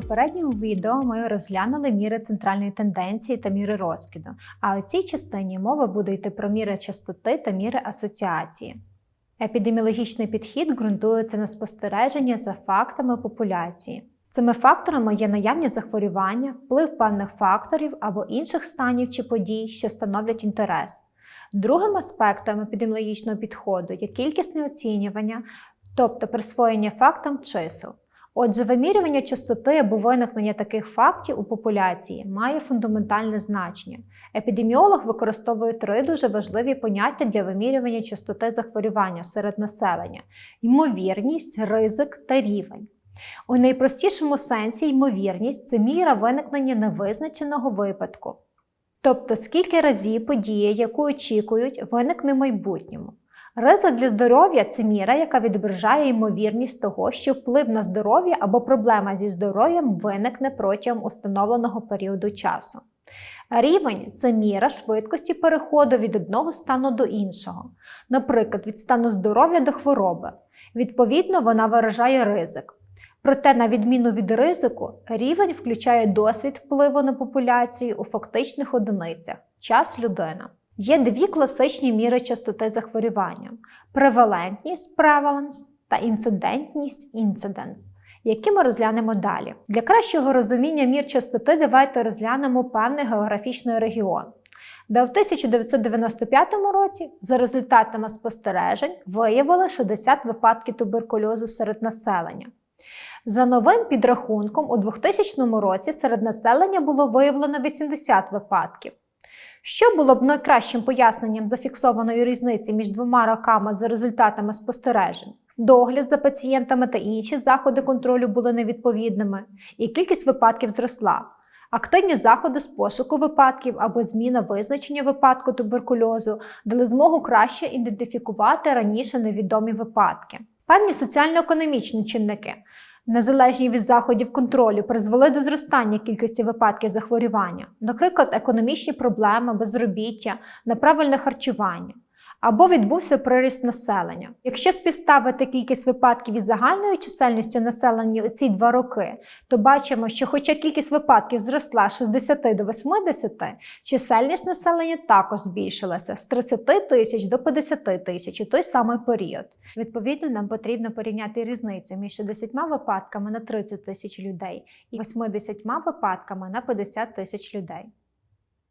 попереднього відео ми розглянули міри центральної тенденції та міри розкиду, а у цій частині мова буде йти про міри частоти та міри асоціації. Епідеміологічний підхід ґрунтується на спостереженні за фактами популяції. Цими факторами є наявні захворювання, вплив певних факторів або інших станів чи подій, що становлять інтерес. Другим аспектом епідеміологічного підходу є кількісне оцінювання, тобто присвоєння фактам чисел. Отже, вимірювання частоти або виникнення таких фактів у популяції має фундаментальне значення. Епідеміолог використовує три дуже важливі поняття для вимірювання частоти захворювання серед населення: ймовірність, ризик та рівень. У найпростішому сенсі ймовірність це міра виникнення невизначеного випадку. Тобто, скільки разів подія, яку очікують, виникне в майбутньому. Ризик для здоров'я це міра, яка відображає ймовірність того, що вплив на здоров'я або проблема зі здоров'ям виникне протягом установленого періоду часу. Рівень це міра швидкості переходу від одного стану до іншого, наприклад, від стану здоров'я до хвороби. Відповідно, вона виражає ризик. Проте, на відміну від ризику, рівень включає досвід впливу на популяцію у фактичних одиницях час людина. Є дві класичні міри частоти захворювання: превалентність prevalence та інцидентність incidence, які ми розглянемо далі. Для кращого розуміння мір частоти давайте розглянемо певний географічний регіон, де в 1995 році за результатами спостережень виявили 60 випадків туберкульозу серед населення. За новим підрахунком, у 2000 році серед населення було виявлено 80 випадків. Що було б найкращим поясненням зафіксованої різниці між двома роками за результатами спостережень? Догляд за пацієнтами та інші заходи контролю були невідповідними, і кількість випадків зросла. Активні заходи з пошуку випадків або зміна визначення випадку туберкульозу дали змогу краще ідентифікувати раніше невідомі випадки. Певні соціально-економічні чинники незалежні від заходів контролю, призвели до зростання кількості випадків захворювання, наприклад, економічні проблеми, безробіття, неправильне харчування. Або відбувся приріст населення. Якщо співставити кількість випадків із загальною чисельністю населення у ці два роки, то бачимо, що хоча кількість випадків зросла з 60 до 80, чисельність населення також збільшилася з 30 тисяч до 50 тисяч у той самий період. Відповідно, нам потрібно порівняти різницю між 60 випадками на 30 тисяч людей і 80 випадками на 50 тисяч людей.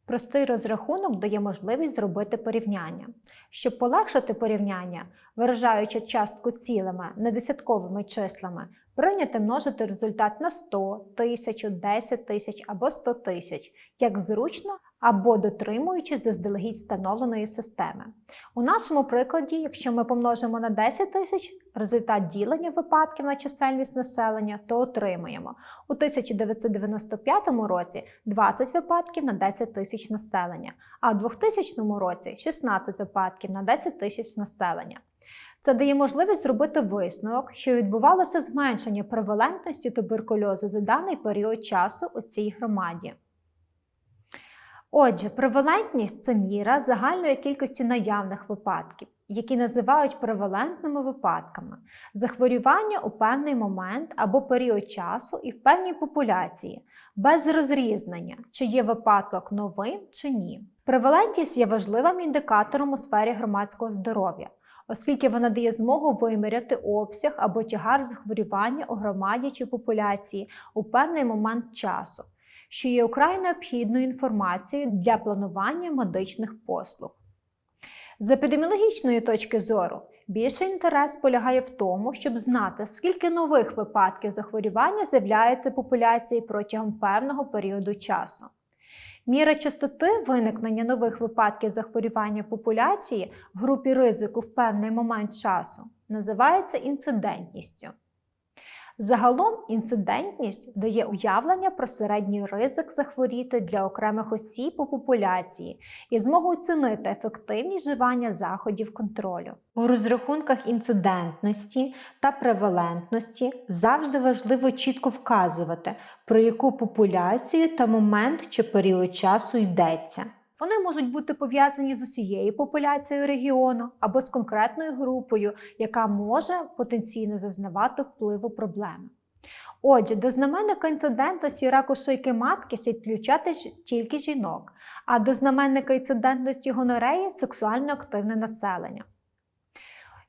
Простий розрахунок дає можливість зробити порівняння. Щоб полегшити порівняння, виражаючи частку цілими, не десятковими числами, прийняти множити результат на 100, 1000, 10 тисяч або 100 тисяч, як зручно або дотримуючись заздалегідь встановленої системи. У нашому прикладі, якщо ми помножимо на 10 тисяч результат ділення випадків на чисельність населення, то отримаємо у 1995 році 20 випадків на 10 тисяч населення, а у 2000 році 16 випадків на 10 тисяч населення. Це дає можливість зробити висновок, що відбувалося зменшення превалентності туберкульозу за даний період часу у цій громаді. Отже, превалентність це міра загальної кількості наявних випадків, які називають превалентними випадками, захворювання у певний момент або період часу і в певній популяції, без розрізнення, чи є випадок новим чи ні. Превалентність є важливим індикатором у сфері громадського здоров'я оскільки вона дає змогу виміряти обсяг або тягар захворювання у громаді чи популяції у певний момент часу, що є украй необхідною інформацією для планування медичних послуг. З епідеміологічної точки зору, більший інтерес полягає в тому, щоб знати, скільки нових випадків захворювання з'являється популяції протягом певного періоду часу. Міра частоти виникнення нових випадків захворювання популяції в групі ризику в певний момент часу називається інцидентністю. Загалом інцидентність дає уявлення про середній ризик захворіти для окремих осіб у популяції і змогу оцінити ефективність вживання заходів контролю. У розрахунках інцидентності та превалентності завжди важливо чітко вказувати, про яку популяцію та момент чи період часу йдеться. Вони можуть бути пов'язані з усією популяцією регіону або з конкретною групою, яка може потенційно зазнавати впливу проблеми. Отже, до знаменника інцидентності раку шийки матки слід включати тільки жінок, а до знаменника інцидентності гонореї сексуально активне населення.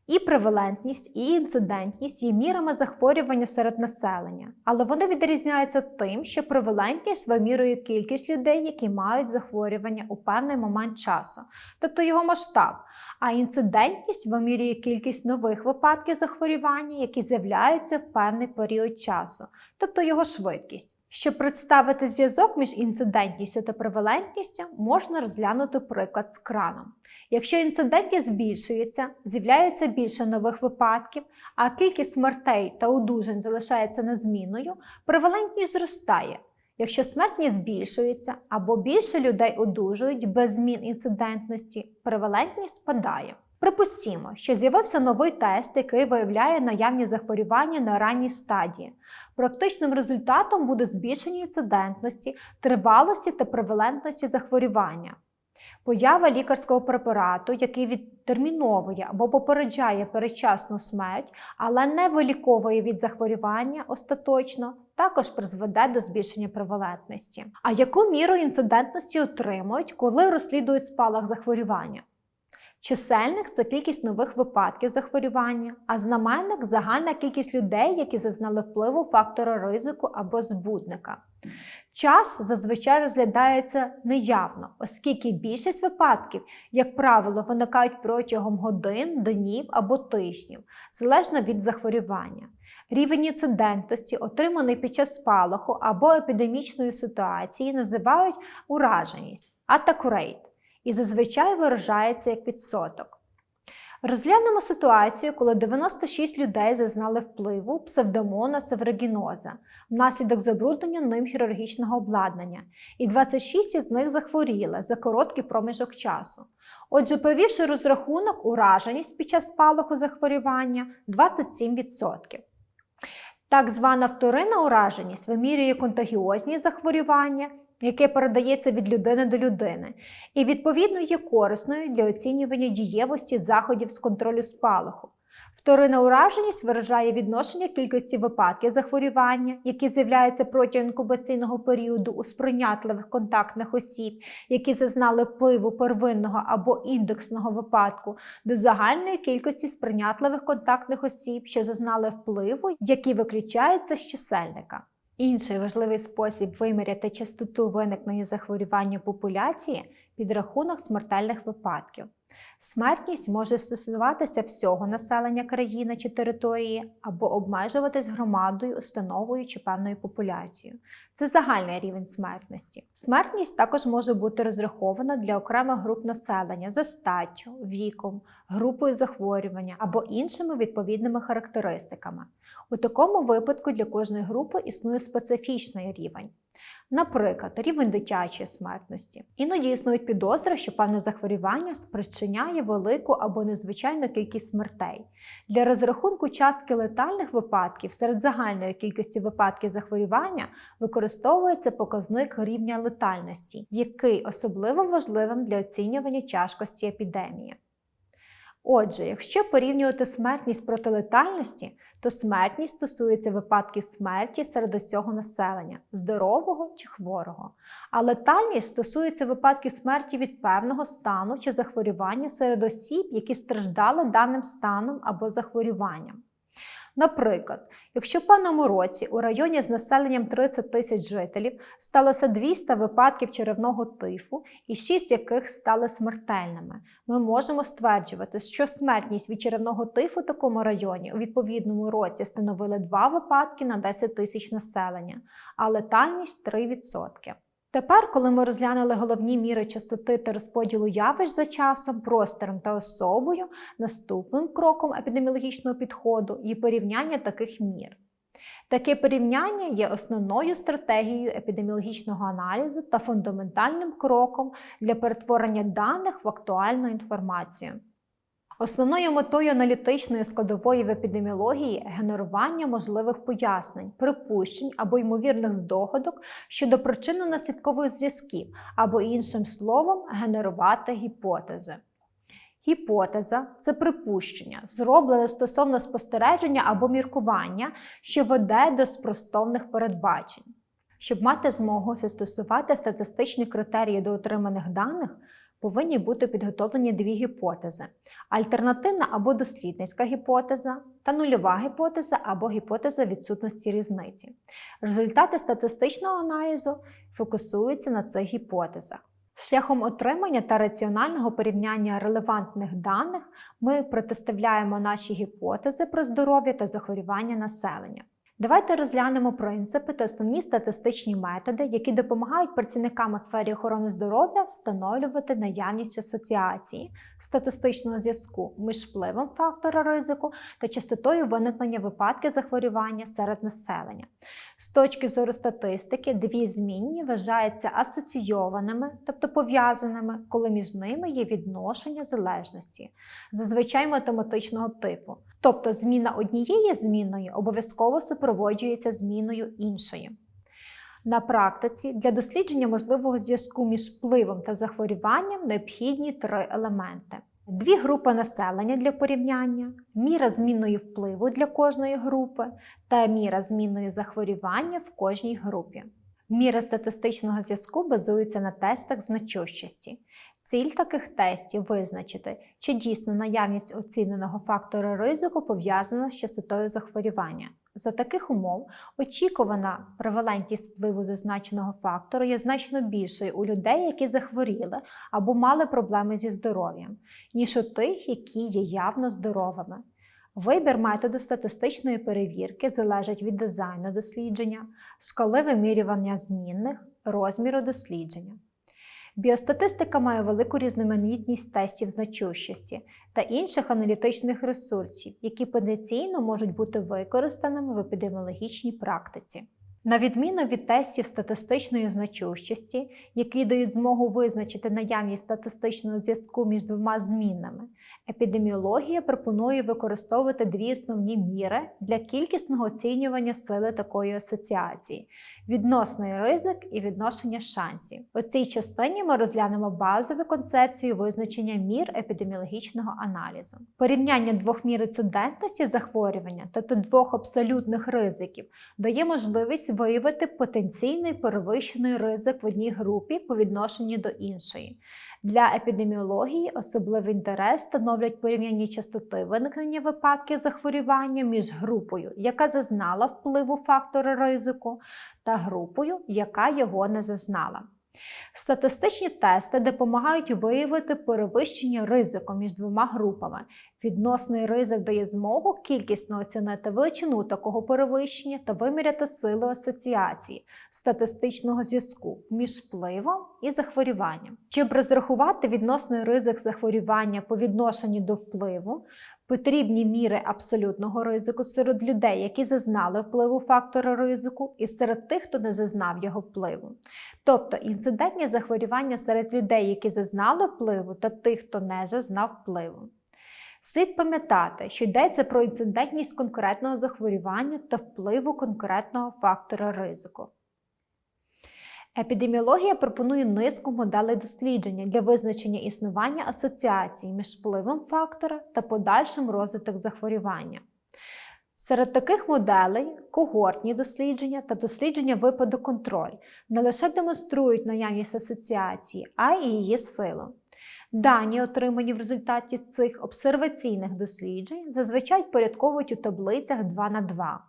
І превалентність, і інцидентність є мірами захворювання серед населення, але вони відрізняються тим, що превалентність вимірює кількість людей, які мають захворювання у певний момент часу, тобто його масштаб, а інцидентність вимірює кількість нових випадків захворювання, які з'являються в певний період часу, тобто його швидкість. Щоб представити зв'язок між інцидентністю та превалентністю, можна розглянути приклад з краном. Якщо інцидентність збільшується, з'являється більше нових випадків, а кількість смертей та одужань залишається незмінною, превалентність зростає. Якщо смертність збільшується або більше людей одужують без змін інцидентності, превалентність спадає. Припустімо, що з'явився новий тест, який виявляє наявні захворювання на ранній стадії. Практичним результатом буде збільшення інцидентності, тривалості та превалентності захворювання. Поява лікарського препарату, який відтерміновує або попереджає передчасну смерть, але не виліковує від захворювання остаточно, також призведе до збільшення превалентності. А яку міру інцидентності отримують, коли розслідують спалах захворювання? Чисельник це кількість нових випадків захворювання, а знаменник загальна кількість людей, які зазнали впливу фактора ризику або збудника. Час зазвичай розглядається неявно, оскільки більшість випадків, як правило, виникають протягом годин, днів або тижнів, залежно від захворювання. Рівень інцидентності, отриманий під час спалаху або епідемічної ситуації, називають ураженість rate і зазвичай виражається як відсоток. Розглянемо ситуацію, коли 96 людей зазнали впливу псевдомона севрегіноза внаслідок забруднення ним хірургічного обладнання, і 26 із них захворіли за короткий проміжок часу. Отже, повівши розрахунок, ураженість під час спалаху захворювання 27%. Так звана вторинна ураженість вимірює контагіозні захворювання, яке передається від людини до людини, і відповідно є корисною для оцінювання дієвості заходів з контролю спалаху. Вторинна ураженість виражає відношення кількості випадків захворювання, які з'являються протягом інкубаційного періоду у сприйнятливих контактних осіб, які зазнали впливу первинного або індексного випадку, до загальної кількості сприйнятливих контактних осіб, що зазнали впливу, які виключаються з чисельника. Інший важливий спосіб виміряти частоту виникнення захворювання популяції підрахунок смертельних випадків. Смертність може стосуватися всього населення країни чи території або обмежуватись громадою, установою чи певною популяцією. Це загальний рівень смертності. Смертність також може бути розрахована для окремих груп населення за статтю, віком, групою захворювання або іншими відповідними характеристиками. У такому випадку для кожної групи існує специфічний рівень. Наприклад, рівень дитячої смертності. Іноді існують підозри, що певне захворювання спричиняє велику або незвичайну кількість смертей. Для розрахунку частки летальних випадків серед загальної кількості випадків захворювання використовується показник рівня летальності, який особливо важливим для оцінювання тяжкості епідемії. Отже, якщо порівнювати смертність проти летальності, то смертність стосується випадків смерті серед усього населення, здорового чи хворого. А летальність стосується випадків смерті від певного стану чи захворювання серед осіб, які страждали даним станом або захворюванням. Наприклад, якщо в певному році у районі з населенням 30 тисяч жителів сталося 200 випадків черевного тифу, і 6 яких стали смертельними, ми можемо стверджувати, що смертність від черевного тифу в такому районі у відповідному році становила 2 випадки на 10 тисяч населення, а летальність 3%. Тепер, коли ми розглянули головні міри частоти та розподілу явищ за часом, простором та особою, наступним кроком епідеміологічного підходу є порівняння таких мір. Таке порівняння є основною стратегією епідеміологічного аналізу та фундаментальним кроком для перетворення даних в актуальну інформацію. Основною метою аналітичної складової в епідеміології генерування можливих пояснень, припущень або ймовірних здогадок щодо причинно-наслідкових зв'язків, або іншим словом, генерувати гіпотези. Гіпотеза це припущення, зроблене стосовно спостереження або міркування, що веде до спростовних передбачень. Щоб мати змогу застосувати статистичні критерії до отриманих даних, повинні бути підготовлені дві гіпотези: альтернативна або дослідницька гіпотеза та нульова гіпотеза або гіпотеза відсутності різниці. Результати статистичного аналізу фокусуються на цих гіпотезах. Шляхом отримання та раціонального порівняння релевантних даних ми протиставляємо наші гіпотези про здоров'я та захворювання населення. Давайте розглянемо принципи та основні статистичні методи, які допомагають працівникам у сфері охорони здоров'я встановлювати наявність асоціації статистичного зв'язку між впливом фактора ризику та частотою виникнення випадків захворювання серед населення. З точки зору статистики, дві змінні вважаються асоційованими, тобто пов'язаними, коли між ними є відношення залежності, зазвичай математичного типу. Тобто зміна однієї змінної обов'язково супроводжується зміною іншої. На практиці для дослідження можливого зв'язку між впливом та захворюванням необхідні три елементи: дві групи населення для порівняння, міра змінної впливу для кожної групи та міра змінної захворювання в кожній групі. Міра статистичного зв'язку базується на тестах значущості. Ціль таких тестів визначити, чи дійсно наявність оціненого фактора ризику пов'язана з частотою захворювання. За таких умов очікувана превалентність впливу зазначеного фактору є значно більшою у людей, які захворіли або мали проблеми зі здоров'ям, ніж у тих, які є явно здоровими. Вибір методу статистичної перевірки залежить від дизайну дослідження, шкали вимірювання змінних, розміру дослідження. Біостатистика має велику різноманітність тестів значущості та інших аналітичних ресурсів, які потенційно можуть бути використаними в епідеміологічній практиці. На відміну від тестів статистичної значущості, які дають змогу визначити наявність статистичного зв'язку між двома змінами, епідеміологія пропонує використовувати дві основні міри для кількісного оцінювання сили такої асоціації відносний ризик і відношення шансів. У цій частині ми розглянемо базову концепцію визначення мір епідеміологічного аналізу. Порівняння двох мір інцидентності захворювання, тобто двох абсолютних ризиків, дає можливість виявити потенційний перевищений ризик в одній групі по відношенню до іншої. Для епідеміології особливий інтерес становлять порівняння частоти виникнення випадків захворювання між групою, яка зазнала впливу фактора ризику, та групою, яка його не зазнала. Статистичні тести допомагають виявити перевищення ризику між двома групами. Відносний ризик дає змогу кількісно оцінити величину такого перевищення та виміряти силу асоціації статистичного зв'язку між впливом і захворюванням. Щоб розрахувати відносний ризик захворювання по відношенню до впливу, Потрібні міри абсолютного ризику серед людей, які зазнали впливу фактора ризику, і серед тих, хто не зазнав його впливу. Тобто інцидентні захворювання серед людей, які зазнали впливу, та тих, хто не зазнав впливу. Слід пам'ятати, що йдеться про інцидентність конкретного захворювання та впливу конкретного фактора ризику. Епідеміологія пропонує низку моделей дослідження для визначення існування асоціацій між впливом фактора та подальшим розвитком захворювання. Серед таких моделей когортні дослідження та дослідження випадок контроль не лише демонструють наявність асоціації, а й її силу. Дані, отримані в результаті цих обсерваційних досліджень, зазвичай порядковують у таблицях 2 на 2.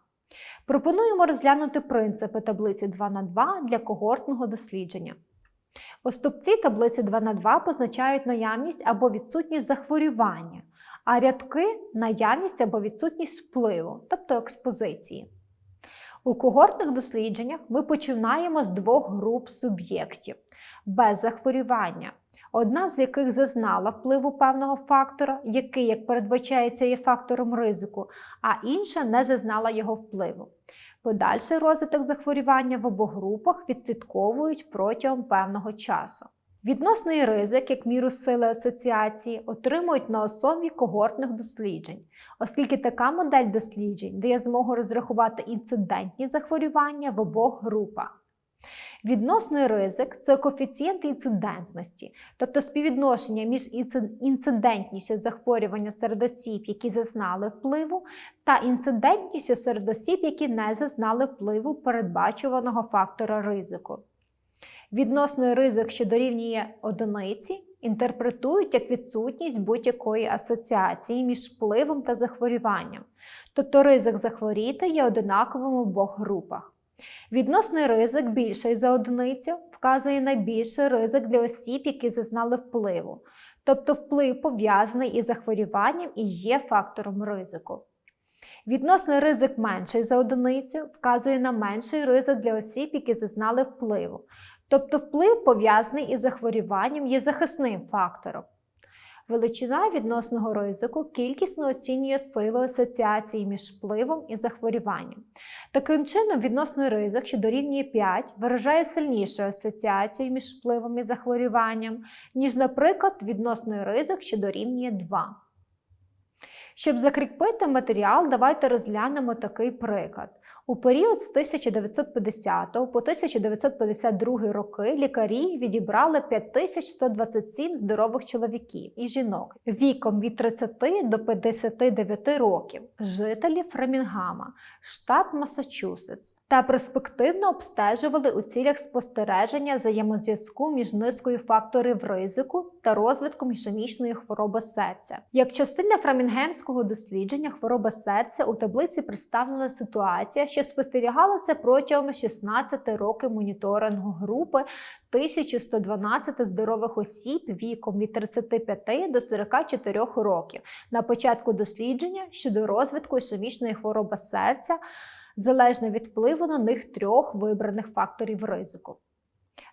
Пропонуємо розглянути принципи таблиці 2 на 2 для когортного дослідження. Оступці таблиці 2 на 2 позначають наявність або відсутність захворювання, а рядки наявність або відсутність впливу, тобто експозиції. У когортних дослідженнях ми починаємо з двох груп суб'єктів без захворювання одна з яких зазнала впливу певного фактора, який, як передбачається, є фактором ризику, а інша не зазнала його впливу. Подальший розвиток захворювання в обох групах відслідковують протягом певного часу. Відносний ризик, як міру сили асоціації, отримують на основі когортних досліджень, оскільки така модель досліджень дає змогу розрахувати інцидентні захворювання в обох групах. Відносний ризик це коефіцієнт інцидентності, тобто співвідношення між інцидентністю захворювання серед осіб, які зазнали впливу, та інцидентністю серед осіб, які не зазнали впливу передбачуваного фактора ризику. Відносний ризик, що дорівнює одиниці, інтерпретують як відсутність будь-якої асоціації між впливом та захворюванням, тобто ризик захворіти є одинаковим у обох групах. Відносний ризик більший за одиницю вказує на більший ризик для осіб, які зазнали впливу, тобто вплив пов'язаний із захворюванням і є фактором ризику. Відносний ризик менший за одиницю вказує на менший ризик для осіб, які зазнали впливу, тобто вплив пов'язаний із захворюванням є захисним фактором. Величина відносного ризику кількісно оцінює силу асоціації між впливом і захворюванням. Таким чином, відносний ризик, що дорівнює 5, виражає сильнішу асоціацію між впливом і захворюванням, ніж, наприклад, відносний ризик, що дорівнює 2. Щоб закріпити матеріал, давайте розглянемо такий приклад. У період з 1950 по 1952 роки лікарі відібрали 5127 здорових чоловіків і жінок віком від 30 до 59 років, жителів Фремінгама, штат Масачусетс, та перспективно обстежували у цілях спостереження взаємозв'язку між низкою факторів ризику та розвитком ішемічної хвороби серця. Як частина фрамінгемського дослідження хвороба серця у таблиці представлена ситуація, що спостерігалася протягом 16 років моніторингу групи 1112 здорових осіб віком від 35 до 44 років на початку дослідження щодо розвитку ішемічної хвороби серця залежно від впливу на них трьох вибраних факторів ризику.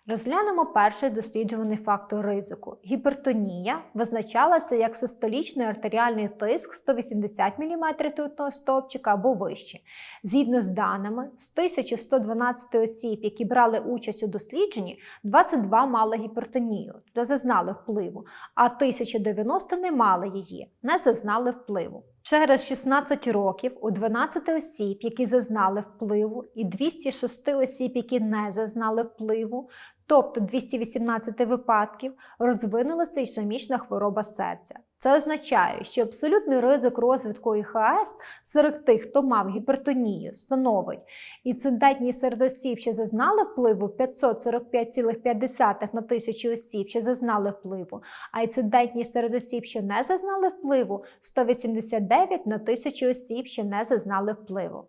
Розглянемо перший досліджуваний фактор ризику. Гіпертонія визначалася як систолічний артеріальний тиск 180 мм ртутного стовпчика або вище. Згідно з даними, з 1112 осіб, які брали участь у дослідженні, 22 мали гіпертонію, тобто зазнали впливу, а 1090 не мали її, не зазнали впливу. Через 16 років у 12 осіб, які зазнали впливу, і 206 осіб, які не зазнали впливу, тобто 218 випадків, розвинулася ішемічна хвороба серця. Це означає, що абсолютний ризик розвитку ІХС серед тих, хто мав гіпертонію, становить інцидентність серед осіб, що зазнали впливу 545,5 на тисячу осіб, що зазнали впливу, а інцидентність серед осіб, що не зазнали впливу 189 на тисячу осіб, що не зазнали впливу.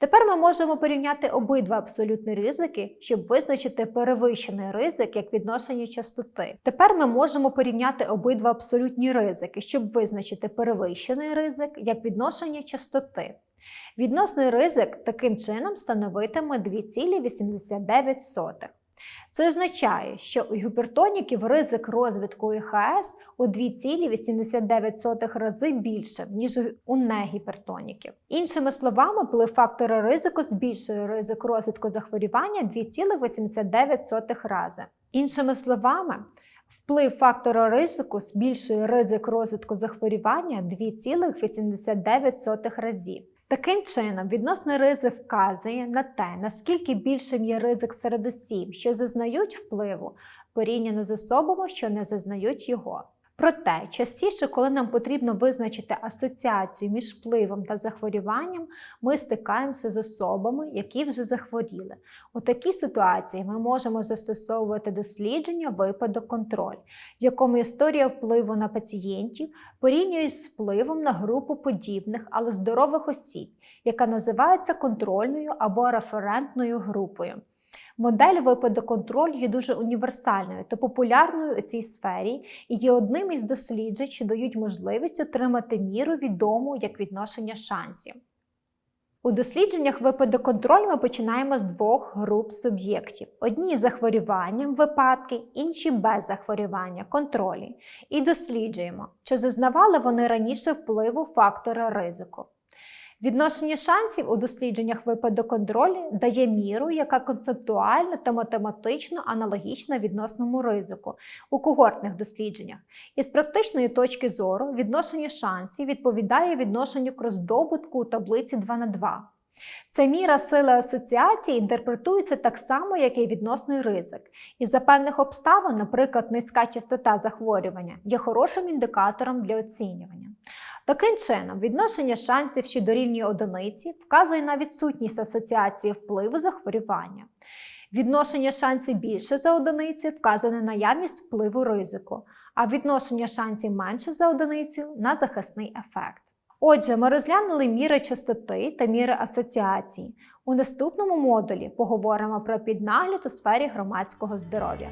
Тепер ми можемо порівняти обидва абсолютні ризики, щоб визначити перевищений ризик як відношення частоти. Тепер ми можемо порівняти обидва абсолютні ризики, щоб визначити перевищений ризик як відношення частоти. Відносний ризик таким чином становитиме 2,89. Це означає, що у гіпертоніків ризик розвитку ІХС у 2,89 рази більше, ніж у негіпертоніків. Іншими словами, вплив фактора ризику збільшує ризик розвитку захворювання 2,89 рази. Іншими словами, Вплив фактора ризику збільшує ризик розвитку захворювання 2,89 разів. Таким чином, відносний ризик вказує на те, наскільки більшим є ризик серед осіб, що зазнають впливу, порівняно з особами, що не зазнають його. Проте, частіше, коли нам потрібно визначити асоціацію між впливом та захворюванням, ми стикаємося з особами, які вже захворіли. У такій ситуації ми можемо застосовувати дослідження випадок контроль, в якому історія впливу на пацієнтів порівнюють з впливом на групу подібних, але здорових осіб, яка називається контрольною або референтною групою. Модель випадоконтролю є дуже універсальною та популярною у цій сфері і є одним із досліджень, що дають можливість отримати міру відому як відношення шансів. У дослідженнях випадоконтролю ми починаємо з двох груп суб'єктів: одні з захворюванням випадки, інші без захворювання контролі. І досліджуємо, чи зазнавали вони раніше впливу фактора ризику. Відношення шансів у дослідженнях випадоконтролі дає міру, яка концептуально та математично аналогічна відносному ризику у когортних дослідженнях. І з практичної точки зору відношення шансів відповідає відношенню к роздобутку у таблиці 2 на 2. Ця міра сили асоціації інтерпретується так само, як і відносний ризик. І за певних обставин, наприклад, низька частота захворювання є хорошим індикатором для оцінювання. Таким чином, відношення шансів, що дорівнює одиниці, вказує на відсутність асоціації впливу захворювання. Відношення шансів більше за одиницю вказує на наявність впливу ризику, а відношення шансів менше за одиницю на захисний ефект. Отже, ми розглянули міри частоти та міри асоціації. У наступному модулі поговоримо про піднагляд у сфері громадського здоров'я.